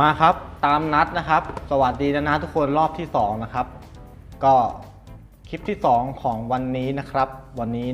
มาครับตามนัดนะครับ สวัสดีนะนะทุกคนรอบที่สองนะครับ ก็คลิปที่สองของวันนี้นะครับ วันนี้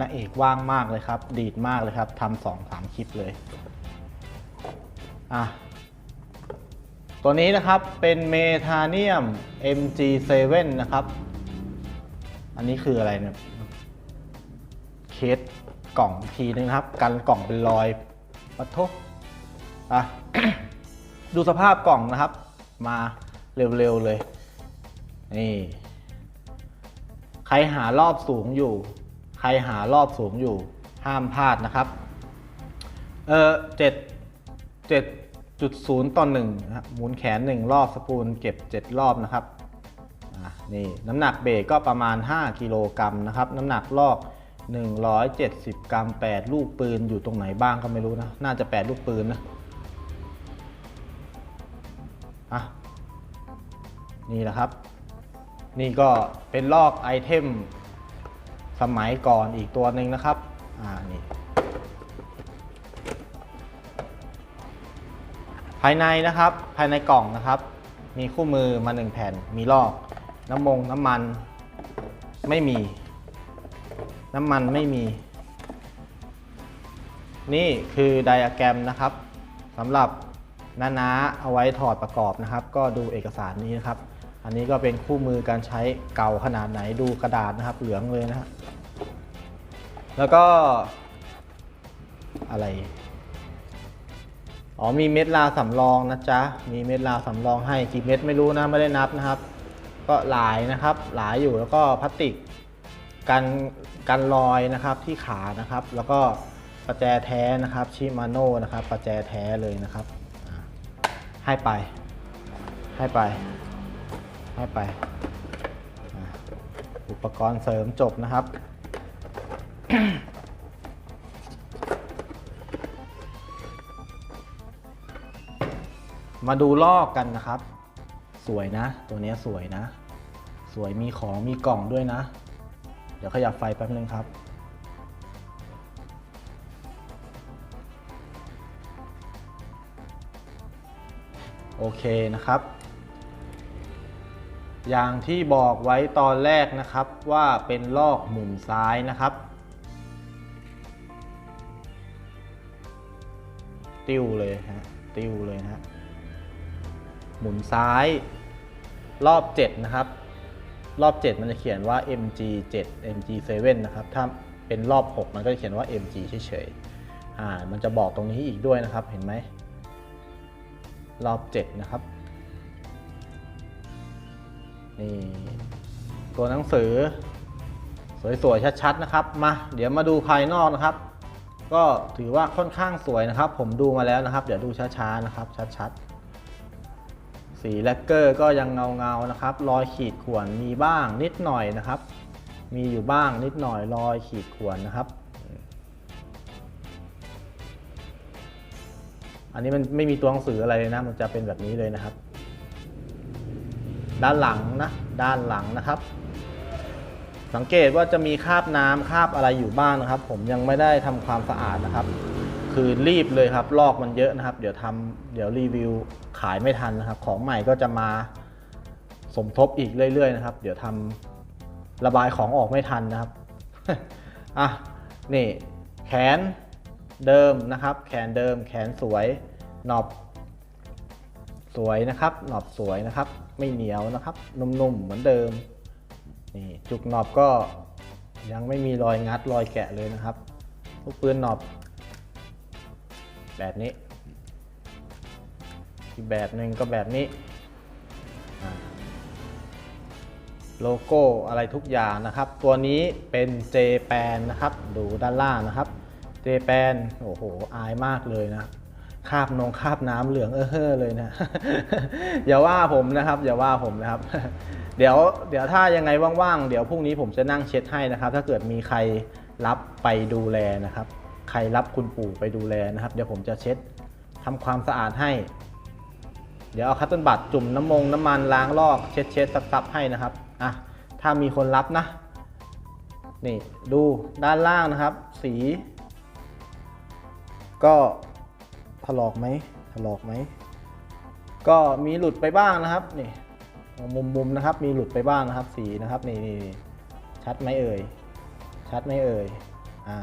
นาเอกว่างมากเลยครับ ดีดมากเลยครับทำสองสามคลิปเลยอะตัวนี้นะครับเป็นเมทาเนียม MG7 นะครับ อันนี้คืออะไรเนี่ยเคสกล่องทีนึงครับ กันกล่องเป็นรอยปัทโทอะ ดูสภาพกล่องนะครับ มาเร็วๆเลย นี่ ใครหารอบสูงอยู่ ใครหารอบสูงอยู่ ห้ามพลาดนะครับ เออเจ็ดเจ็ดจุดศูนย์ต่อหนึ่งนะครับหมุนแขนหนึ่งรอบสปูลเก็บเจ็ดรอบนะครับนี่น้ำหนักเบรกก็ประมาณ 5 กิโลกรัมนะครับ น้ำหนักลอก 170 กรัม 8 ลูกปืนอยู่ตรงไหนบ้างก็ไม่รู้นะ น่าจะ 8 ลูกปืนนะ อะนี่แหละครับ นี่ก็เป็นลอกไอเทมสมัยก่อนอีกตัวหนึ่งนะครับ อ่า นี่ ภายในนะครับ ภายในกล่องนะครับ มีคู่มือมาหนึ่งแผ่น มีลอก น้ำมง น้ำมันไม่มี น้ำมันไม่มี นี่คือไดอะแกรมนะครับสำหรับ น้าๆเอาไว้ถอดประกอบนะครับ ก็ดูเอกสารนี้นะครับ อันนี้ก็เป็นคู่มือการใช้เก่าขนาดไหนดูกระดาษนะครับ เหลืองเลยนะฮะแล้วก็อะไรอ๋อมีเม็ดลาสำรองนะจ๊ะ มีเม็ดลาสำรองให้กี่เม็ดไม่รู้นะไม่ได้นับนะครับ ก็หลายนะครับ หลายอยู่แล้วก็พลาสติกกันกันรอยนะครับที่ขานะครับ แล้วก็ประแจแท้นะครับชิมาโน่นะครับประแจแท้เลยนะครับ ให้ไป ให้ไป ให้ไป อุปกรณ์เสริมจบนะครับ มาดูลอกกันนะครับ สวยนะ ตัวนี้สวยนะ สวยมีของมีกล่องด้วยนะ เดี๋ยวขยับไฟแป๊บนึงครับ โอเคนะครับ อย่างที่บอกไว้ตอนแรกนะครับว่าเป็นลอกหมุนซ้ายนะครับ ติ้วเลยฮะติ้วเลยนะฮะหมุนซ้าย รอบ 7 นะครับ รอบ 7 มันจะเขียนว่า MG 7 MG 7นะครับ ถ้าเป็นรอบ 6 มันก็จะเขียนว่า MG เฉยๆอ่ามันจะบอกตรงนี้อีกด้วยนะครับเห็นไหม รอบ 7 นะครับ นี่ ตัวหนังสือ สวยๆ ชัด ๆ นะครับ มา เดี๋ยวมาดูภายนอกนะครับ ก็ถือว่าค่อนข้างสวยนะครับ ผมดูมาแล้วนะครับ เดี๋ยวดูช้า ๆ นะครับ ชัด ๆ สีแลกเกอร์ก็ยังเงา ๆ นะครับ รอยขีดข่วนมีบ้างนิดหน่อยนะครับ มีอยู่บ้างนิดหน่อยรอยขีดข่วนนะครับ อันนี้มันไม่มีตัวหนังสืออะไรเลยนะ มันจะเป็นแบบนี้เลยนะครับ ด้านหลังนะ ด้านหลังนะครับ สังเกตว่าจะมีคราบน้ำคราบอะไรอยู่บ้างนะครับ ผมยังไม่ได้ทำความสะอาดนะครับ คือรีบเลยครับ ลอกมันเยอะนะครับ เดี๋ยวทำเดี๋ยวรีวิวขายไม่ทันนะครับ ของใหม่ก็จะมาสมทบอีกเรื่อยๆนะครับ เดี๋ยวทำระบายของออกไม่ทันนะครับ อะ นี่ แขนเดิมนะครับ แขนเดิม แขนสวย หนอบสวยนะครับ หนอบสวยนะครับ ไม่เหนียวนะครับ นุ่มๆ เหมือนเดิม นี่จุกหนอบก็ยังไม่มีรอยงัดรอยแกะเลยนะครับลูกปืนหนอบ แบบนี้อีกแบบหนึ่งก็แบบนี้ โลโก้อะไรทุกอย่างนะครับ ตัวนี้เป็น j p a n นะครับ ดูด้านล่างนะครับ j p a n โอ้โห อายมากเลยนะ คาบนองคาบน้ำเหลืองเออเฮ้อเลยนะ อย่าว่าผมนะครับ อย่าว่าผมนะครับ เดี๋ยวเดี๋ยวถ้ายังไงว่างๆ เดี๋ยวพรุ่งนี้ผมจะนั่งเช็ดให้นะครับ ถ้าเกิดมีใครรับไปดูแลนะครับ ใครรับคุณปู่ไปดูแลนะครับ เดี๋ยวผมจะเช็ดทำความสะอาดให้ เดี๋ยวเอาคัตเติ้ลบัตจุ่มน้ำมงน้ำมันล้างลอกเช็ดเช็ดซับๆให้นะครับอะถ้ามีคนรับนะ นี่ดูด้านล่างนะครับ สี ก็ ถลอกไหมถลอกไหม ก็มีหลุดไปบ้างนะครับนี่มุมมุมนะครับ มีหลุดไปบ้างนะครับ สีนะครับนี่นี่ชัดไหมเอ่ยชัดไหมเอ่ยอ่า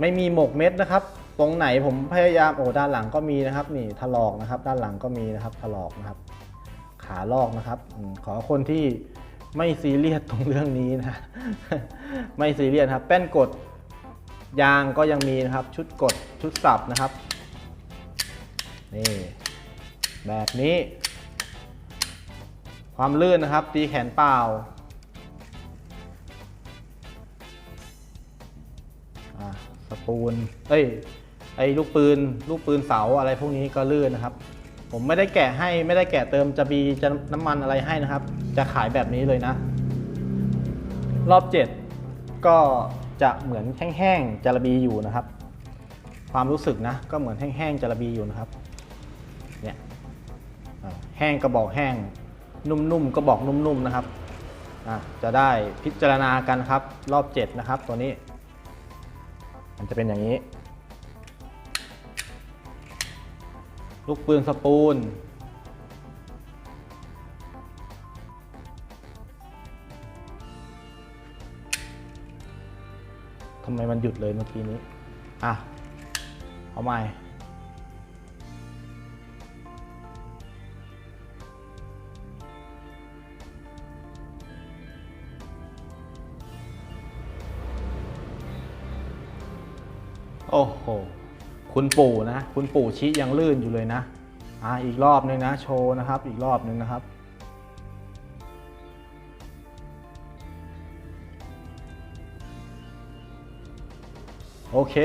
ไม่มีหมกเม็ดนะครับ ตรงไหนผมพยายามโอ้ด้านหลังก็มีนะครับ นี่ถลอกนะครับ ด้านหลังก็มีนะครับถลอกนะครับ ขาลอกนะครับขอคนที่ไม่ซีเรียสตรงเรื่องนี้นะไม่ซีเรียสครับ แป้นกดยางก็ยังมีนะครับ ชุดกดชุดสับนะครับ นี่แบบนี้ ความลื่นนะครับ ตีแขนเปล่าสปูนเอ้ยไอ้ลูกปืนลูกปืนเสาอะไรพวกนี้ก็ลื่นนะครับ ผมไม่ได้แกะให้ไม่ได้แกะเติมจะบีจะน้ำมันอะไรให้นะครับ จะขายแบบนี้เลยนะ รอบ 7 ก็จะเหมือนแห้งๆจาระบีอยู่นะครับ ความรู้สึกนะ ก็เหมือนแห้งๆจาระบีอยู่นะครับ แห้งก็บอกแห้ง นุ่มๆก็บอกนุ่มๆนะครับจะได้พิจารณากันครับ รอบ 7 นะครับ ตัวนี้ มันจะเป็นอย่างนี้ ลูกปืนสปูน ทำไมมันหยุดเลยเมื่อกี้นี้ อะ เอาใหม่ โอ้โห คุณปู่นะ คุณปู่ชี้ยังลื่นอยู่เลยนะ อ่า อีกรอบนึงนะ โชว์นะครับ อีกรอบนึงนะครับ โอเค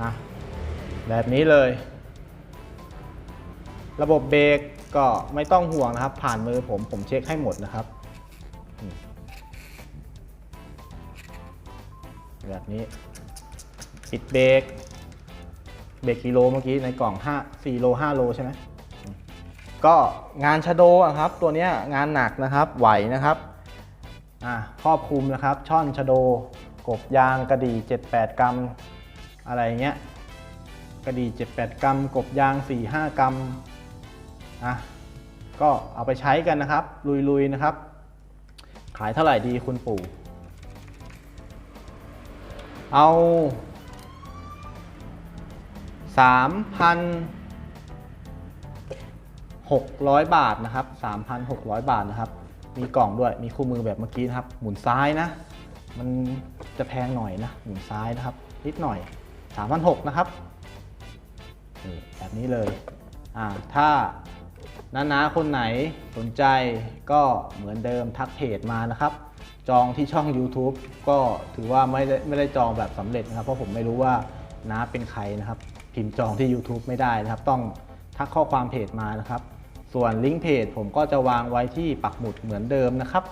นะแบบนี้เลย ระบบเบรกก็ไม่ต้องห่วงนะครับ ผ่านมือผมผมเช็คให้หมดนะครับ แบบนี้ ปิดเบรกเบรกกิโลเมื่อกี้ในกล่อง5 4โล5โลใช่ไหมก็งานชะโดะครับ ตัวนี้งานหนักนะครับไหวนะครับครอบคลุมนะครับ ช่อนชะโด กบยางกระดี่7-8 กรัม อะไรเงี้ยกระดี่7-8 กรัม กบยาง 4-5 กรัมอะก็เอาไปใช้กันนะครับ ลุยๆนะครับ ขายเท่าไหร่ดีคุณปู่ เอา 3,600 บาทนะครับ 3,600 บาทนะครับ มีกล่องด้วย มีคู่มือแบบเมื่อกี้นะครับ หมุนซ้ายนะ มันจะแพงหน่อยนะ หมุนซ้ายนะครับ นิดหน่อย 3,600นะครับนี่แบบนี้เลย อ่า ถ้าน้าๆคนไหนสนใจก็เหมือนเดิมทักเพจมานะครับ จองที่ช่อง YouTube ก็ถือว่าไม่ได้ไม่ได้จองแบบสำเร็จนะครับ เพราะผมไม่รู้ว่าน้าเป็นใครนะครับ พิมพ์จองที่ YouTube ไม่ได้นะครับ ต้องทักข้อความเพจมานะครับ ส่วนลิงก์เพจผมก็จะวางไว้ที่ปักหมุดเหมือนเดิมนะครับ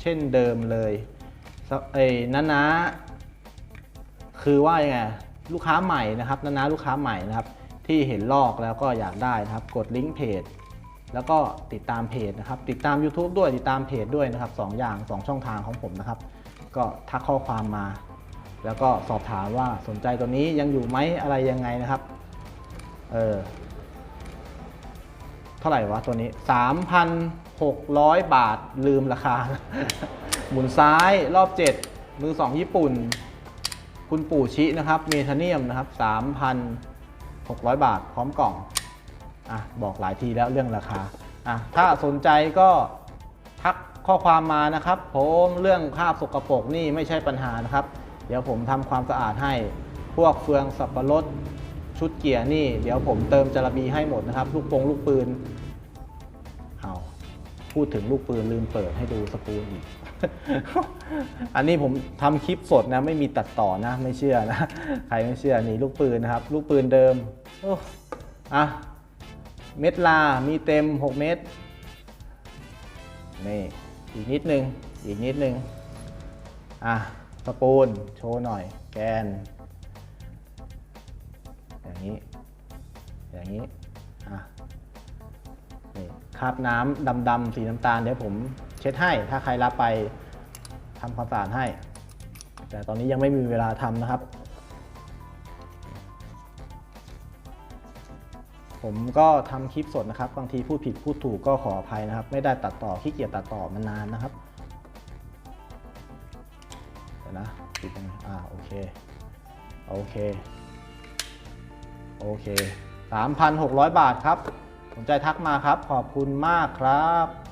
เช่นเดิมเลยเอ้น้าๆคือว่ายังไงลูกค้าใหม่นะครับนานาลูกค้าใหม่นะครับ ที่เห็นลอกแล้วก็อยากได้นะครับ กดลิงก์เพจแล้วก็ติดตามเพจนะครับ ติดตาม YouTube ด้วยติดตามเพจด้วยนะครับสองอย่าง 2 ช่องทางของผมนะครับ ก็ทักข้อความมา แล้วก็สอบถามว่าสนใจตัวนี้ยังอยู่ไหมอะไรยังไงนะครับ เออ เท่าไหร่วะตัวนี้ 3,600 บาทลืมราคา หมุนซ้ายรอบ 7 มือ 2 ญี่ปุ่น คุณปู่ชินะครับ เมทาเนียมนะครับ 3,600 บาทพร้อมกล่อง อะ บอกหลายทีแล้วเรื่องราคา อะ ถ้าสนใจก็ทักข้อความมานะครับ ผมเรื่องคราบสกรปรกนี่ไม่ใช่ปัญหานะครับ เดี๋ยวผมทำความสะอาดให้ พวกเฟืองสับปะรดชุดเกียร์นี่ เดี๋ยวผมเติมจารบีให้หมดนะครับ ลูกปงลูกปืนเอาพูดถึงลูกปืนลืมเปิดให้ดูสปูนอีก อันนี้ผมทำคลิปสดนะ ไม่มีตัดต่อนะ ไม่เชื่อนะ ใครไม่เชื่อนี่ลูกปืนนะครับ ลูกปืนเดิมโอ้อะเม็ดลา มีเต็ม 6 เม็ดนี่อีกนิดนึง อีกนิดนึง อะ สปูนโชว์หน่อย แกน อย่างนี้ อย่างนี้อะนี่คราบน้ำดำๆสีน้ำตาลเดี๋ยวผมเช็ดให้ ถ้าใครรับไปทำความสะอาดให้ แต่ตอนนี้ยังไม่มีเวลาทำนะครับ ผมก็ทำคลิปสดนะครับ บางทีพูดผิดพูดถูกก็ขออภัยนะครับ ไม่ได้ตัดต่อขี้เกียจตัดต่อมานานนะครับ ดี๋ยวนะปิดยังไงอ่าโอเค โอเค โอเค 3,600 บาทครับ สนใจทักมาครับ ขอบคุณมากครับ